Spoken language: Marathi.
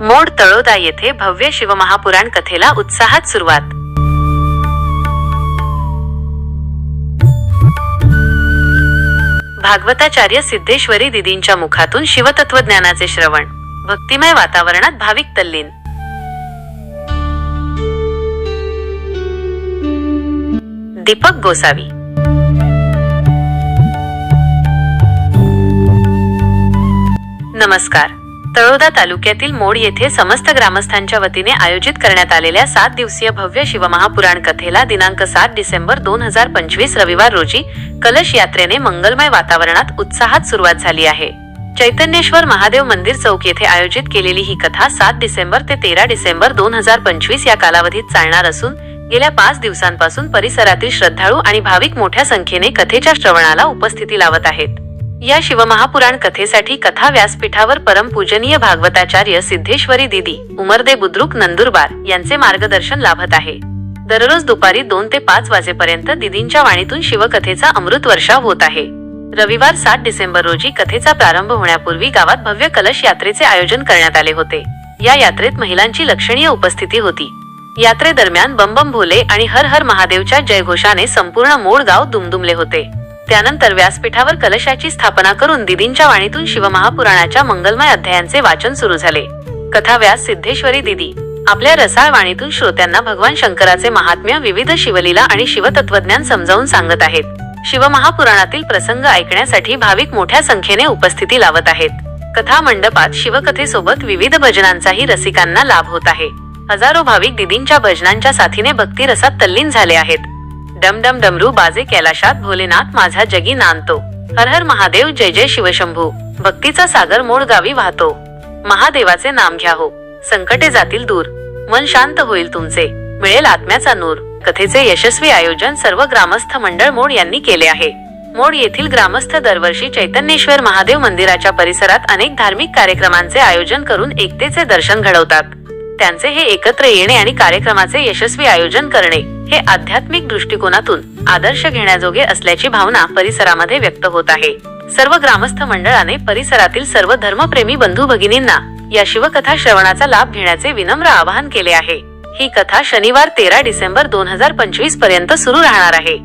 मोड तळोदा येथे भव्य शिवमहापुराण कथेला उत्साहात सुरुवात. भागवताचार्य सिद्धेश्वरी दिदींच्या मुखातून शिवतत्वज्ञानाचे श्रवण भक्तिमय वातावरणात भाविक तल्लीन. दीपक गोसावी. नमस्कार. तळोदा तालुक्यातील मोड येथे समस्त ग्रामस्थांच्या वतीने आयोजित करण्यात आलेल्या सात दिवसीय भव्य शिवमहापुराण कथेला दिनांक सात डिसेंबर दोन हजार पंचवीस रविवार रोजी कलश यात्रेने मंगलमय वातावरणात उत्साहात सुरुवात झाली आहे. चैतन्येश्वर महादेव मंदिर चौक येथे आयोजित केलेली ही कथा सात डिसेंबर ते तेरा डिसेंबर दोन हजार पंचवीस या कालावधीत चालणार असून गेल्या पाच दिवसांपासून परिसरातील श्रद्धाळू आणि भाविक मोठ्या संख्येने कथेच्या श्रवणाला उपस्थिती लावत आहेत. या शिवमहापुराण कथेसाठी कथा व्यासपीठावर परमपूजनीय भागवताचार्य सिद्धेश्वरी दिदी उमरदे बुद्रुक नंदुरबार यांचे मार्गदर्शन लाभत आहे. दररोज दुपारी दोन ते पाच वाजेपर्यंत दिदींच्या वाणीतून शिवकथेचा अमृत वर्षाव होत आहे. रविवार सात डिसेंबर रोजी कथेचा प्रारंभ होण्यापूर्वी गावात भव्य कलश यात्रेचे आयोजन करण्यात आले होते. या यात्रेत महिलांची लक्षणीय उपस्थिती होती. यात्रेदरम्यान बंबम भोले आणि हर हर महादेवच्या जयघोषाने संपूर्ण मोड गाव दुमदुमले होते. त्यानंतर व्यासपीठावर कलशाची स्थापना करून दिदींच्या वाणीतून शिवमहापुराणाच्या मंगलमय अध्यायांचे वाचन सुरू झाले. कथा व्यास सिद्धेश्वरी दिदी. आपल्या रसाळ वाणीतून श्रोत्यांना भगवान शंकराचे महात्म्य विविध शिवलीला आणि शिवतत्वज्ञान समजावून सांगत आहेत. शिवमहापुराणातील प्रसंग ऐकण्यासाठी भाविक मोठ्या संख्येने उपस्थिती लावत आहेत. कथा मंडपात शिवकथेसोबत विविध भजनांचाही रसिकांना लाभ होत आहे. हजारो भाविक दिदींच्या भजनांच्या साथीने भक्ती रसात तल्लीन झाले आहेत. डम डम डमरू बाजे कैलाशात भोलेनाथ माझा जगी नांदतो. हर हर महादेव जय जय शिवशंभू. भक्तीचा सागर मोड गावी वाहतो. महादेवाचे नाम घ्या हो. संकटे जातील दूर. मन शांत होईल तुमचे. मिळेल आत्म्याचा नूर. कथेचे यशस्वी आयोजन सर्व ग्रामस्थ मंडळ मोड यांनी केले आहे. मोड येथील ग्रामस्थ दरवर्षी चैतन्येश्वर महादेव मंदिराच्या परिसरात अनेक धार्मिक कार्यक्रमांचे आयोजन करून एकतेचे दर्शन घडवतात. त्यांचे हे एकत्र येणे आणि कार्यक्रमाचे यशस्वी आयोजन करणे हे आध्यात्मिक दृष्टिकोनातून आदर्श घेण्याजोगे असल्याची भावना परिसरामध्ये व्यक्त होत आहे. सर्व ग्रामस्थ मंडळाने परिसरातील सर्व धर्मप्रेमी बंधू भगिनींना या शिवकथा श्रवणाचा लाभ घेण्याचे विनम्र आवाहन केले आहे. ही कथा शनिवार तेरा डिसेंबर दोन हजार पंचवीसपर्यंत सुरू राहणार आहे.